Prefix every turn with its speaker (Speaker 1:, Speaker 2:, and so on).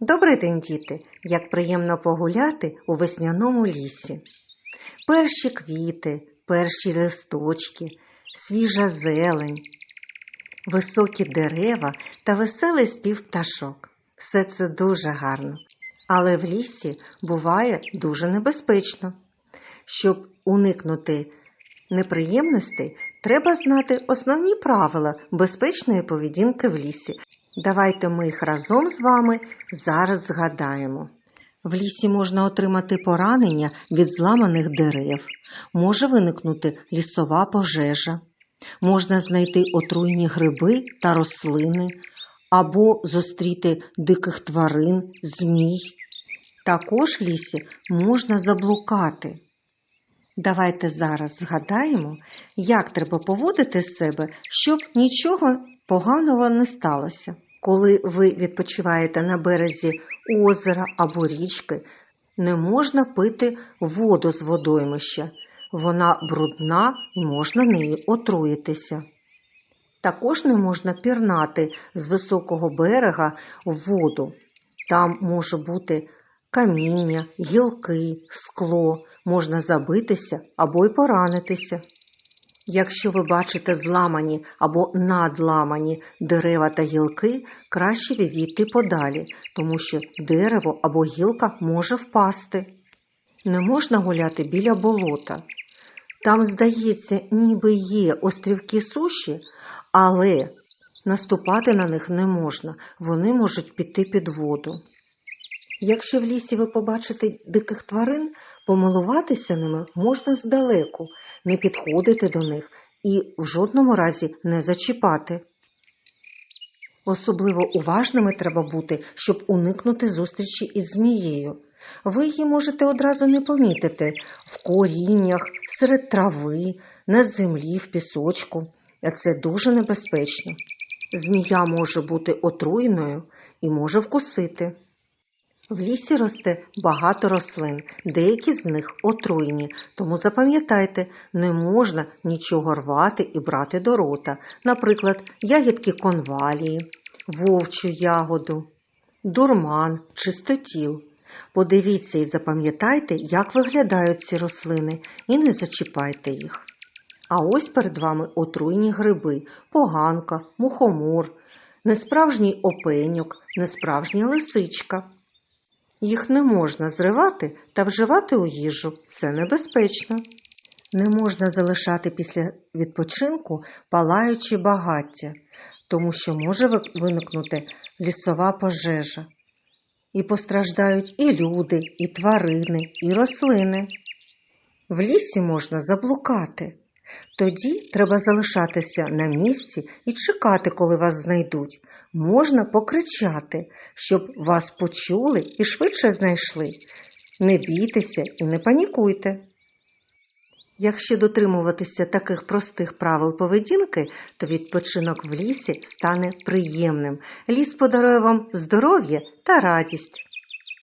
Speaker 1: Добрий день, діти! Як приємно погуляти у весняному лісі. Перші квіти, перші листочки, свіжа зелень, високі дерева та веселий спів пташок. Все це дуже гарно. Але в лісі буває дуже небезпечно. Щоб уникнути неприємностей, треба знати основні правила безпечної поведінки в лісі. Давайте ми їх разом з вами зараз згадаємо. В лісі можна отримати поранення від зламаних дерев, може виникнути лісова пожежа, можна знайти отруйні гриби та рослини, або зустріти диких тварин, змій. Також в лісі можна заблукати. Давайте зараз згадаємо, як треба поводити себе, щоб нічого поганого не сталося. Коли ви відпочиваєте на березі озера або річки, не можна пити воду з водоймища. Вона брудна і можна нею отруїтися. Також не можна пірнати з високого берега в воду. Там може бути каміння, гілки, скло, можна забитися або й поранитися. Якщо ви бачите зламані або надламані дерева та гілки, краще відійти подалі, тому що дерево або гілка може впасти. Не можна гуляти біля болота. Там, здається, ніби є острівки суші, але наступати на них не можна, вони можуть піти під воду. Якщо в лісі ви побачите диких тварин, помилуватися ними можна здалеку, не підходити до них і в жодному разі не зачіпати. Особливо уважними треба бути, щоб уникнути зустрічі із змією. Ви її можете одразу не помітити в коріннях, серед трави, на землі, в пісочку. Це дуже небезпечно. Змія може бути отруйною і може вкусити. В лісі росте багато рослин, деякі з них отруйні, тому запам'ятайте, не можна нічого рвати і брати до рота, наприклад, ягідки конвалії, вовчу ягоду, дурман, чистотіл. Подивіться і запам'ятайте, як виглядають ці рослини, і не зачіпайте їх. А ось перед вами отруйні гриби, поганка, мухомор, несправжній опеньок, несправжня лисичка. Їх не можна зривати та вживати у їжу, це небезпечно. Не можна залишати після відпочинку палаючі багаття, тому що може виникнути лісова пожежа. І постраждають і люди, і тварини, і рослини. В лісі можна заблукати. Тоді треба залишатися на місці і чекати, коли вас знайдуть. Можна покричати, щоб вас почули і швидше знайшли. Не бійтеся і не панікуйте. Якщо дотримуватися таких простих правил поведінки, то відпочинок в лісі стане приємним. Ліс подарує вам здоров'я та радість.